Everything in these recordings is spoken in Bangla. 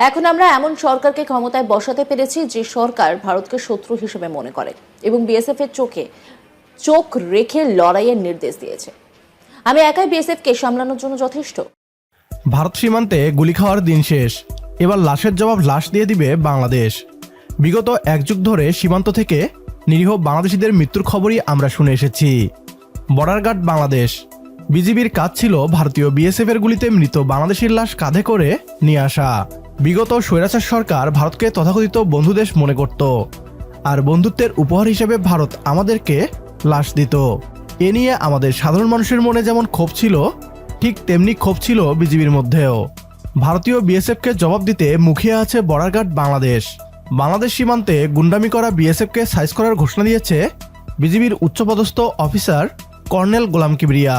এখন আমরা এমন সরকারকে ক্ষমতায় বসাতে পেরেছি যে সরকার ভারতকে শত্রু হিসেবে মনে করে এবং বিএসএফ এর চোখে চোখ রেখে লড়াইয়ের নির্দেশ দিয়েছে। আমি একাই বিএসএফ কে সামলানোর জন্য যথেষ্ট। ভারত সীমান্তে গুলি খাওয়ার দিন শেষ। এবার লাশের জবাব লাশ দিয়ে দিবে বাংলাদেশ। বিগত এক যুগ ধরে সীমান্ত থেকে নিরীহ বাংলাদেশিদের মৃত্যুর খবরই আমরা শুনে এসেছি। Border guard Bangladesh. বিজিবির কাজ ছিল ভারতীয় বিএসএফ এর গুলিতে মৃত বাংলাদেশের লাশ কাঁধে করে নিয়ে আসা। বিগত স্বৈরাচার সরকার ভারতকে তথাকথিত বন্ধুদেশ মনে করত। আর বন্ধুত্বের উপহার হিসেবে ভারত আমাদেরকে লাশ দিত। এ নিয়ে আমাদের সাধারণ মানুষের মনে যেমন ক্ষোভ ছিল, ঠিক তেমনি ক্ষোভ ছিল বিজিবির মধ্যেও। ভারতীয় বিএসএফকে জবাব দিতে মুখিয়ে আছে বর্ডার গার্ড বাংলাদেশ। বাংলাদেশ সীমান্তে গুন্ডামি করা বিএসএফকে সাইজ করার ঘোষণা দিয়েছে বিজিবির উচ্চপদস্থ অফিসার কর্নেল গোলাম কিবরিয়া।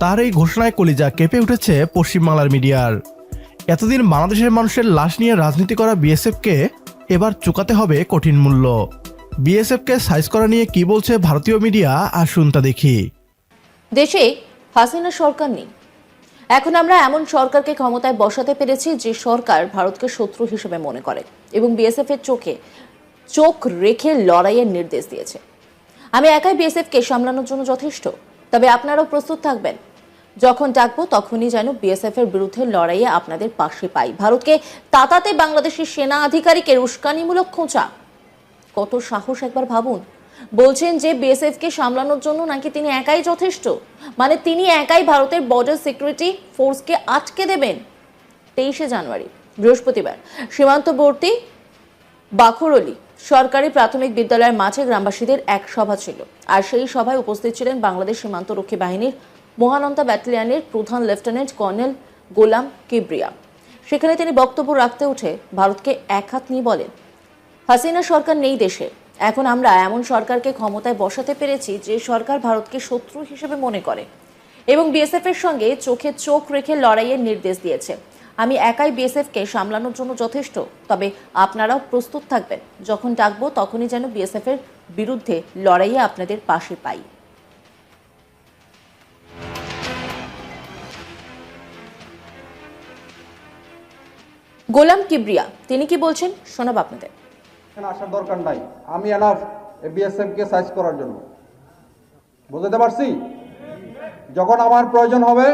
তার এই ঘোষণায় কলিজা কেঁপে উঠেছে পশ্চিমবাংলার মিডিয়ার। এতদিন বাংলাদেশের মানুষের লাশ নিয়ে রাজনীতি করা বিএসএফকে এবার চুকাতে হবে কঠিন মূল্য। বিএসএফকে সাইজ করা নিয়ে কি বলছে ভারতীয় মিডিয়া আর শুনতা দেখি। দেশে হাসিনা সরকার নেই। এখন আমরা এমন সরকারকে ক্ষমতায় বসাতে পেরেছি যে সরকার ভারতকে শত্রু হিসেবে মনে করে এবং বিএসএফ এর চোখে চোখ রেখে লড়াইয়ের নির্দেশ দিয়েছে। আমি একাই বিএসএফ কে সামলানোর জন্য যথেষ্ট, তবে আপনারাও প্রস্তুত থাকবেন। যখন ডাকবো তখনই যেন বিএসএফ এর বিরুদ্ধে লড়াইয়ে আপনাদের পাশে পাই। ভারতকে তাতাতে বাংলাদেশের সেনা আধিকারিকের উস্কানিমূলক খোঁচা। কত সাহস একবার ভাবুন। বলছেন যে বিএসএফ কে সামলানোর জন্য নাকি তিনি একাই যথেষ্ট। মানে তিনি একাই ভারতের বর্ডার সিকিউরিটি ফোর্সকে আটকে দেবেন। তেইশে জানুয়ারি, বৃহস্পতিবার, সীমান্তবর্তী বাখরলি সরকারি প্রাথমিক বিদ্যালয়ের মাঠে গ্রামবাসীদের এক সভা ছিল। আর সেই সভায় উপস্থিত ছিলেন বাংলাদেশ সীমান্তরক্ষী বাহিনীর মহানন্দা ব্যাটালিয়নের প্রধান লেফটেন্যান্ট কর্নেল গোলাম কিবরিয়া। সেখানে তিনি বক্তব্য রাখতে উঠে ভারতকে এক হাত নিয়ে বলেন, হাসিনা সরকার নেই দেশে। এখন আমরা এমন সরকারকে ক্ষমতায় বসাতে পেরেছি যে সরকার ভারতকে শত্রু হিসেবে মনে করে এবং বিএসএফ এর সঙ্গে চোখে চোখ রেখে লড়াইয়ের নির্দেশ দিয়েছে। আমি একাই বিএসএফ কে সামলানোর জন্য যথেষ্ট, তবে আপনারাও প্রস্তুত থাকবেন। যখন ডাকবো তখনই যেন বিএসএফ এর বিরুদ্ধে লড়াইয়ে আপনাদের পাশে পাই। গোলাম কিবরিয়া তিনি কি বলছেন? শোনাব আপনাদের। আসার দরকার নাই। আমি এনাফ বিএসএফ কে সাইজ করার জন্য। বুঝতে পারছি? যখন আমার প্রয়োজন হবে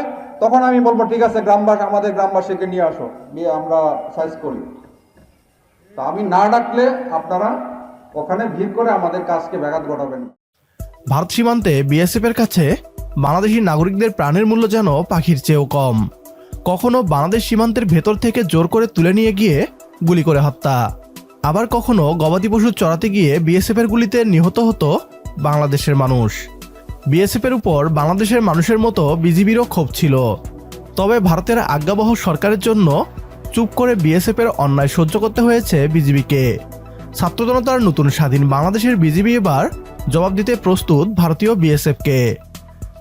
তখন আমি বলব ঠিক আছে গ্রামবাসী আমাদের গ্রামবাসীকে নিয়ে আসো। নিয়ে আমরা সাইজ করি। তা আমি না ডাকলে আপনারা ওখানে ভিড় করে আমাদের কাজকে ব্যাঘাত ঘটাবেন ভারত সীমান্তে বিএসএফ এর কাছে বাংলাদেশি নাগরিকদের প্রাণের মূল্য যেন পাখির চেয়েও কম। কখনো বাংলাদেশ সীমান্তের ভেতর থেকে জোর করে তুলে নিয়ে গিয়ে গুলি করে হত্যা। আবার কখনো গবাদি পশু চড়াতে গিয়ে বিএসএফ এর গুলিতে নিহত হতো বাংলাদেশের মানুষ। বিএসএফ এর উপর বাংলাদেশের মানুষের মতো বিজিবিরও ক্ষোভ ছিল। তবে ভারতের আজ্ঞাবহ সরকারের জন্য চুপ করে বিএসএফ এর অন্যায় সহ্য করতে হয়েছে বিজিবিকে। ছাত্র জনতার নতুন স্বাধীন বাংলাদেশের বিজিবি এবার জবাব দিতে প্রস্তুত ভারতীয় বিএসএফকে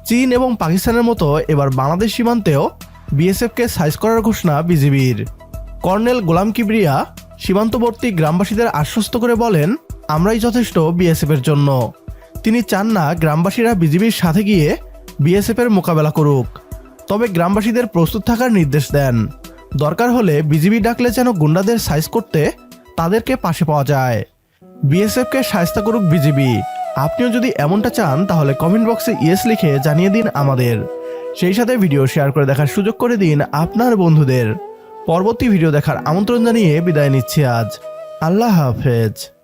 চীন এবং পাকিস্তানের মতো এবার বাংলাদেশ সীমান্তেও বিএসএফকে সাইজ করার ঘোষণা বিজিবির। কর্নেল গোলাম কিবরিয়া সীমান্তবর্তী গ্রামবাসীদের আশ্বস্ত করে বলেন, আমরাই যথেষ্ট বিএসএফ এর জন্য। তিনি চান না গ্রামবাসীরা বিজিবির সাথে গিয়ে বিএসএফ এর মোকাবেলা করুক। তবে গ্রামবাসীদের প্রস্তুত থাকার নির্দেশ দেন। দরকার হলে বিজিবি ডাকলে যেন গুন্ডাদের সাইজ করতে তাদেরকে পাশে পাওয়া যায়। বিএসএফকে সায়স্তা করুক বিজিবি। আপনিও যদি এমনটা চান তাহলে কমেন্ট বক্সে ইয়েস লিখে জানিয়ে দিন আমাদের। সেই সাথে ভিডিও শেয়ার করে দেখার সুযোগ করে দিন আপনার বন্ধুদের। পরবর্তী ভিডিও দেখার আমন্ত্রণ জানিয়ে বিদায় নিচ্ছি আজ। আল্লাহ হাফেজ।